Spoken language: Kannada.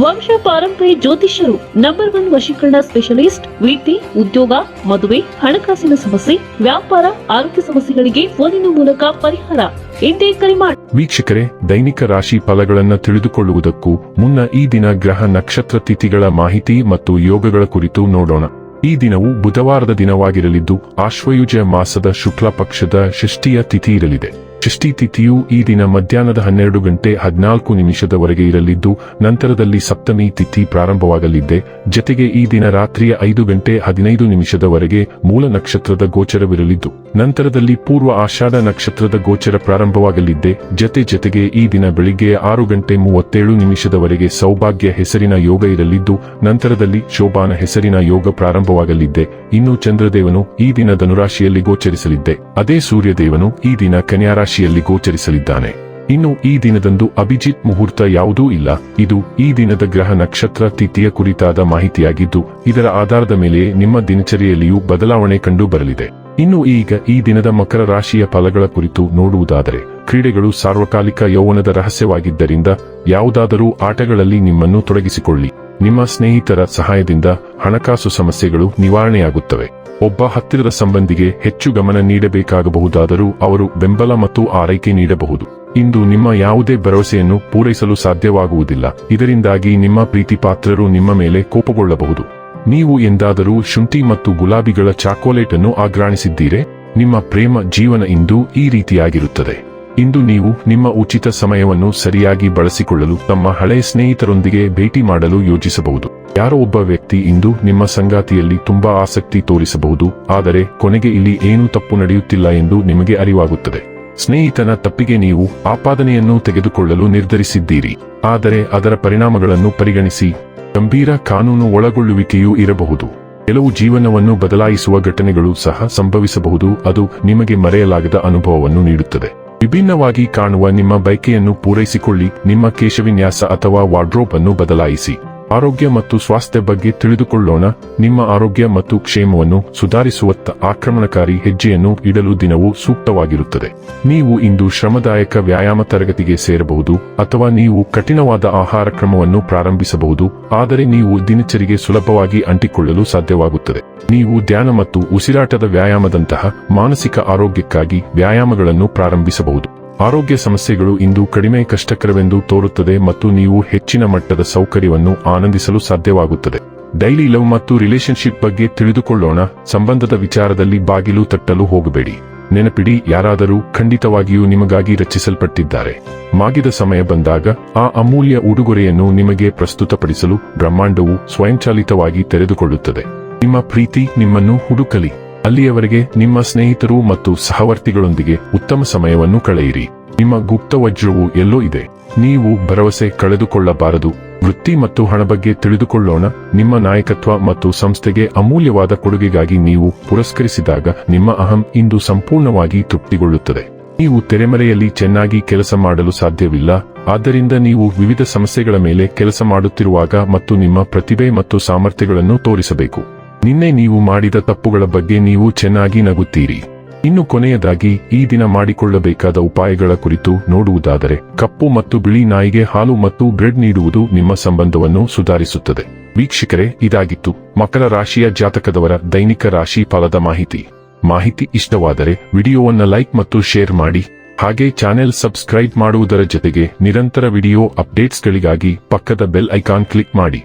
ವಂಶ ಪಾರಂಪರ್ಯ ಜ್ಯೋತಿಷ್ಯರು ನಂಬರ್ ಒನ್ ವಶೀಕರಣ ಸ್ಪೆಷಲಿಸ್ಟ್ ವೃತ್ತಿ ಉದ್ಯೋಗ, ಮದುವೆ, ಹಣಕಾಸಿನ ಸಮಸ್ಯೆ, ವ್ಯಾಪಾರ, ಆರೋಗ್ಯ ಸಮಸ್ಯೆಗಳಿಗೆ ಫೋನಿನ ಮೂಲಕ ಪರಿಹಾರ. ಎಂದೇ ಕರೆ ಮಾಡಿ ವೀಕ್ಷಕರೇ, ದೈನಿಕ ರಾಶಿ ಫಲಗಳನ್ನು ತಿಳಿದುಕೊಳ್ಳುವುದಕ್ಕೂ ಮುನ್ನ ಈ ದಿನ ಗ್ರಹ ನಕ್ಷತ್ರ ತಿಥಿಗಳ ಮಾಹಿತಿ ಮತ್ತು ಯೋಗಗಳ ಕುರಿತು ನೋಡೋಣ. ಈ ದಿನವು ಬುಧವಾರದ ದಿನವಾಗಿರಲಿದ್ದು, ಆಶ್ವಯುಜ ಮಾಸದ ಶುಕ್ಲ ಪಕ್ಷದ ಷಷ್ಠಿಯ ತಿಥಿ ಇರಲಿದೆ. ಷಷ್ಠಿ ತಿಥಿಯು ಈ ದಿನ ಮಧ್ಯಾಹ್ನದ ಹನ್ನೆರಡು ಗಂಟೆ ಹದಿನಾಲ್ಕು ನಿಮಿಷದವರೆಗೆ ಇರಲಿದ್ದು, ನಂತರದಲ್ಲಿ ಸಪ್ತಮಿ ತಿಥಿ ಪ್ರಾರಂಭವಾಗಲಿದ್ದೆ. ಜತೆಗೆ ಈ ದಿನ ರಾತ್ರಿಯ ಐದು ಗಂಟೆ ಹದಿನೈದು ನಿಮಿಷದವರೆಗೆ ಮೂಲ ನಕ್ಷತ್ರದ ಗೋಚರವಿರಲಿದ್ದು, ನಂತರದಲ್ಲಿ ಪೂರ್ವ ಆಷಾಢ ನಕ್ಷತ್ರದ ಗೋಚರ ಪ್ರಾರಂಭವಾಗಲಿದ್ದೆ. ಜತೆ ಜತೆಗೆ ಈ ದಿನ ಬೆಳಿಗ್ಗೆ ಆರು ಗಂಟೆ ಮೂವತ್ತೇಳು ನಿಮಿಷದವರೆಗೆ ಸೌಭಾಗ್ಯ ಹೆಸರಿನ ಯೋಗ ಇರಲಿದ್ದು, ನಂತರದಲ್ಲಿ ಶೋಭಾನ ಹೆಸರಿನ ಯೋಗ ಪ್ರಾರಂಭವಾಗಲಿದ್ದೆ. ಇನ್ನು ಚಂದ್ರದೇವನು ಈ ದಿನ ಧನುರಾಶಿಯಲ್ಲಿ ಗೋಚರಿಸಲಿದ್ದೆ. ಅದೇ ಸೂರ್ಯದೇವನು ಈ ದಿನ ಕನ್ಯಾ ರಾಶಿಯಲ್ಲಿ ಗೋಚರಿಸಲಿದ್ದಾನೆ. ಇನ್ನು ಈ ದಿನದಂದು ಅಭಿಜಿತ್ ಮುಹೂರ್ತ ಯಾವುದೂ ಇಲ್ಲ. ಇದು ಈ ದಿನದ ಗ್ರಹ ನಕ್ಷತ್ರ ತಿಥಿಯ ಕುರಿತಾದ ಮಾಹಿತಿಯಾಗಿದ್ದು, ಇದರ ಆಧಾರದ ಮೇಲೆ ನಿಮ್ಮ ದಿನಚರಿಯಲ್ಲಿಯೂ ಬದಲಾವಣೆ ಕಂಡು ಬರಲಿದೆ. ಇನ್ನು ಈಗ ಈ ದಿನದ ಮಕರ ರಾಶಿಯ ಫಲಗಳ ಕುರಿತು ನೋಡುವುದಾದರೆ, ಕ್ರೀಡೆಗಳು ಸಾರ್ವಕಾಲಿಕ ಯೌವನದ ರಹಸ್ಯವಾಗಿದ್ದರಿಂದ ಯಾವುದಾದರೂ ಆಟಗಳಲ್ಲಿ ನಿಮ್ಮನ್ನು ತೊಡಗಿಸಿಕೊಳ್ಳಿ. ನಿಮ್ಮ ಸ್ನೇಹಿತರ ಸಹಾಯದಿಂದ ಹಣಕಾಸು ಸಮಸ್ಯೆಗಳು ನಿವಾರಣೆಯಾಗುತ್ತವೆ. ಒಬ್ಬ ಹತ್ತಿರದ ಸಂಬಂಧಿಗೆ ಹೆಚ್ಚು ಗಮನ ನೀಡಬೇಕಾಗಬಹುದಾದರೂ ಅವರು ಬೆಂಬಲ ಮತ್ತು ಆರೈಕೆ ನೀಡಬಹುದು. ಇಂದು ನಿಮ್ಮ ಯಾವುದೇ ಭರವಸೆಯನ್ನು ಪೂರೈಸಲು ಸಾಧ್ಯವಾಗುವುದಿಲ್ಲ. ಇದರಿಂದಾಗಿ ನಿಮ್ಮ ಪ್ರೀತಿಪಾತ್ರರು ನಿಮ್ಮ ಮೇಲೆ ಕೋಪಗೊಳ್ಳಬಹುದು. ನೀವು ಎಂದಾದರೂ ಶುಂಠಿ ಮತ್ತು ಗುಲಾಬಿಗಳ ಚಾಕೋಲೇಟ್ ಅನ್ನು ಆಘ್ರಾಣಿಸಿದ್ದೀರೆ. ನಿಮ್ಮ ಪ್ರೇಮ ಜೀವನ ಇಂದು ಈ ರೀತಿಯಾಗಿರುತ್ತದೆ. ಇಂದು ನೀವು ನಿಮ್ಮ ಉಚಿತ ಸಮಯವನ್ನು ಸರಿಯಾಗಿ ಬಳಸಿಕೊಳ್ಳಲು ತಮ್ಮ ಹಳೆಯ ಸ್ನೇಹಿತರೊಂದಿಗೆ ಭೇಟಿ ಮಾಡಲು ಯೋಜಿಸಬಹುದು. ಯಾರೋ ಒಬ್ಬ ವ್ಯಕ್ತಿ ಇಂದು ನಿಮ್ಮ ಸಂಗಾತಿಯಲ್ಲಿ ತುಂಬಾ ಆಸಕ್ತಿ ತೋರಿಸಬಹುದು, ಆದರೆ ಕೊನೆಗೆ ಇಲ್ಲಿ ಏನೂ ತಪ್ಪು ನಡೆಯುತ್ತಿಲ್ಲ ಎಂದು ನಿಮಗೆ ಅರಿವಾಗುತ್ತದೆ. ಸ್ನೇಹಿತನ ತಪ್ಪಿಗೆ ನೀವು ಆಪಾದನೆಯನ್ನು ತೆಗೆದುಕೊಳ್ಳಲು ನಿರ್ಧರಿಸಿದ್ದೀರಿ, ಆದರೆ ಅದರ ಪರಿಣಾಮಗಳನ್ನು ಪರಿಗಣಿಸಿ, ಗಂಭೀರ ಕಾನೂನು ಒಳಗೊಳ್ಳುವಿಕೆಯೂ ಇರಬಹುದು. ಕೆಲವು ಜೀವನವನ್ನು ಬದಲಾಯಿಸುವ ಘಟನೆಗಳು ಸಹ ಸಂಭವಿಸಬಹುದು, ಅದು ನಿಮಗೆ ಮರೆಯಲಾಗದ ಅನುಭವವನ್ನು ನೀಡುತ್ತದೆ. ವಿಭಿನ್ನವಾಗಿ ಕಾಣುವ ನಿಮ್ಮ ಬಯಕೆಯನ್ನು ಪೂರೈಸಿಕೊಳ್ಳಿ ನಿಮ್ಮ ಕೇಶವಿನ್ಯಾಸ ಅಥವಾ ವಾರ್ಡ್ರೋಬ್ ಅನ್ನು ಬದಲಾಯಿಸಿ. ಆರೋಗ್ಯ ಮತ್ತು ಸ್ವಾಸ್ಥ್ಯ ಬಗ್ಗೆ ತಿಳಿದುಕೊಳ್ಳೋಣ. ನಿಮ್ಮ ಆರೋಗ್ಯ ಮತ್ತು ಕ್ಷೇಮವನ್ನು ಸುಧಾರಿಸುವತ್ತ ಆಕ್ರಮಣಕಾರಿ ಹೆಜ್ಜೆಯನ್ನು ಇಡಲು ದಿನವು ಸೂಕ್ತವಾಗಿರುತ್ತದೆ. ನೀವು ಇಂದು ಶ್ರಮದಾಯಕ ವ್ಯಾಯಾಮ ತರಗತಿಗೆ ಸೇರಬಹುದು ಅಥವಾ ನೀವು ಕಠಿಣವಾದ ಆಹಾರ ಕ್ರಮವನ್ನು ಪ್ರಾರಂಭಿಸಬಹುದು, ಆದರೆ ನೀವು ದಿನಚರಿಗೆ ಸುಲಭವಾಗಿ ಅಂಟಿಕೊಳ್ಳಲು ಸಾಧ್ಯವಾಗುತ್ತದೆ. ನೀವು ಧ್ಯಾನ ಮತ್ತು ಉಸಿರಾಟದ ವ್ಯಾಯಾಮದಂತಹ ಮಾನಸಿಕ ಆರೋಗ್ಯಕ್ಕಾಗಿ ವ್ಯಾಯಾಮಗಳನ್ನು ಪ್ರಾರಂಭಿಸಬಹುದು. ಆರೋಗ್ಯ ಸಮಸ್ಯೆಗಳು ಇಂದು ಕಡಿಮೆ ಕಷ್ಟಕರವೆಂದು ತೋರುತ್ತದೆ ಮತ್ತು ನೀವು ಹೆಚ್ಚಿನ ಮಟ್ಟದ ಸೌಕರ್ಯವನ್ನು ಆನಂದಿಸಲು ಸಾಧ್ಯವಾಗುತ್ತದೆ. ಡೈಲಿ ಲವ್ ಮತ್ತು ರಿಲೇಶನ್ಶಿಪ್ ಬಗ್ಗೆ ತಿಳಿದುಕೊಳ್ಳೋಣ. ಸಂಬಂಧದ ವಿಚಾರದಲ್ಲಿ ಬಾಗಿಲು ತಟ್ಟಲು ಹೋಗಬೇಡಿ. ನೆನಪಿಡಿ, ಯಾರಾದರೂ ಖಂಡಿತವಾಗಿಯೂ ನಿಮಗಾಗಿ ರಚಿಸಲ್ಪಟ್ಟಿದ್ದಾರೆ. ಮಾಗಿದ ಸಮಯ ಬಂದಾಗ ಆ ಅಮೂಲ್ಯ ಉಡುಗೊರೆಯನ್ನು ನಿಮಗೆ ಪ್ರಸ್ತುತಪಡಿಸಲು ಬ್ರಹ್ಮಾಂಡವು ಸ್ವಯಂಚಾಲಿತವಾಗಿ ತೆರೆದುಕೊಳ್ಳುತ್ತದೆ. ನಿಮ್ಮ ಪ್ರೀತಿ ನಿಮ್ಮನ್ನು ಹುಡುಕಲಿ. ಅಲ್ಲಿಯವರೆಗೆ ನಿಮ್ಮ ಸ್ನೇಹಿತರು ಮತ್ತು ಸಹವರ್ತಿಗಳೊಂದಿಗೆ ಉತ್ತಮ ಸಮಯವನ್ನು ಕಳೆಯಿರಿ. ನಿಮ್ಮ ಗುಪ್ತ ವಜ್ರವು ಎಲ್ಲೋ ಇದೆ. ನೀವು ಭರವಸೆ ಕಳೆದುಕೊಳ್ಳಬಾರದು. ವೃತ್ತಿ ಮತ್ತು ಹಣ ಬಗ್ಗೆ ತಿಳಿದುಕೊಳ್ಳೋಣ. ನಿಮ್ಮ ನಾಯಕತ್ವ ಮತ್ತು ಸಂಸ್ಥೆಗೆ ಅಮೂಲ್ಯವಾದ ಕೊಡುಗೆಗಾಗಿ ನೀವು ಪುರಸ್ಕರಿಸಿದಾಗ ನಿಮ್ಮ ಅಹಂ ಇಂದು ಸಂಪೂರ್ಣವಾಗಿ ತೃಪ್ತಿಗೊಳ್ಳುತ್ತದೆ. ನೀವು ತೆರೆಮರೆಯಲ್ಲಿ ಚೆನ್ನಾಗಿ ಕೆಲಸ ಮಾಡಲು ಸಾಧ್ಯವಿಲ್ಲ. ಆದ್ದರಿಂದ ನೀವು ವಿವಿಧ ಸಮಸ್ಯೆಗಳ ಮೇಲೆ ಕೆಲಸ ಮಾಡುತ್ತಿರುವಾಗ ಮತ್ತು ನಿಮ್ಮ ಪ್ರತಿಭೆ ಮತ್ತು ಸಾಮರ್ಥ್ಯಗಳನ್ನು ತೋರಿಸಬೇಕು. ನಿನ್ನೆ ನೀವು ಮಾಡಿದ ತಪ್ಪುಗಳ ಬಗ್ಗೆ ನೀವು ಚೆನ್ನಾಗಿ ನಗುತ್ತೀರಿ. ಇನ್ನು ಕೊನೆಯದಾಗಿ, ಈ ದಿನ ಮಾಡಿಕೊಳ್ಳಬೇಕಾದ ಉಪಾಯಗಳ ಕುರಿತು ನೋಡುವುದಾದರೆ, ಕಪ್ಪು ಮತ್ತು ಬಿಳಿ ನಾಯಿಗೆ ಹಾಲು ಮತ್ತು ಬ್ರೆಡ್ ನೀಡುವುದು ನಿಮ್ಮ ಸಂಬಂಧವನ್ನು ಸುಧಾರಿಸುತ್ತದೆ. ವೀಕ್ಷಕರೇ, ಇದಾಗಿತ್ತು. ಮಕರ ರಾಶಿಯ ಜಾತಕದವರ ದೈನಿಕ ರಾಶಿ ಫಲದ ಮಾಹಿತಿ. ಮಾಹಿತಿ ಇಷ್ಟವಾದರೆ, ವಿಡಿಯೋವನ್ನ ಲೈಕ್ ಮತ್ತು ಶೇರ್ ಮಾಡಿ. ಹಾಗೆ ಚಾನೆಲ್ ಸಬ್ಸ್ಕ್ರೈಬ್ ಮಾಡುವುದರ ಜೊತೆಗೆ ನಿರಂತರ ವಿಡಿಯೋ ಅಪ್ಡೇಟ್ಸ್ಗಳಿಗಾಗಿ ಪಕ್ಕದ ಬೆಲ್ ಐಕಾನ್ ಕ್ಲಿಕ್ ಮಾಡಿ.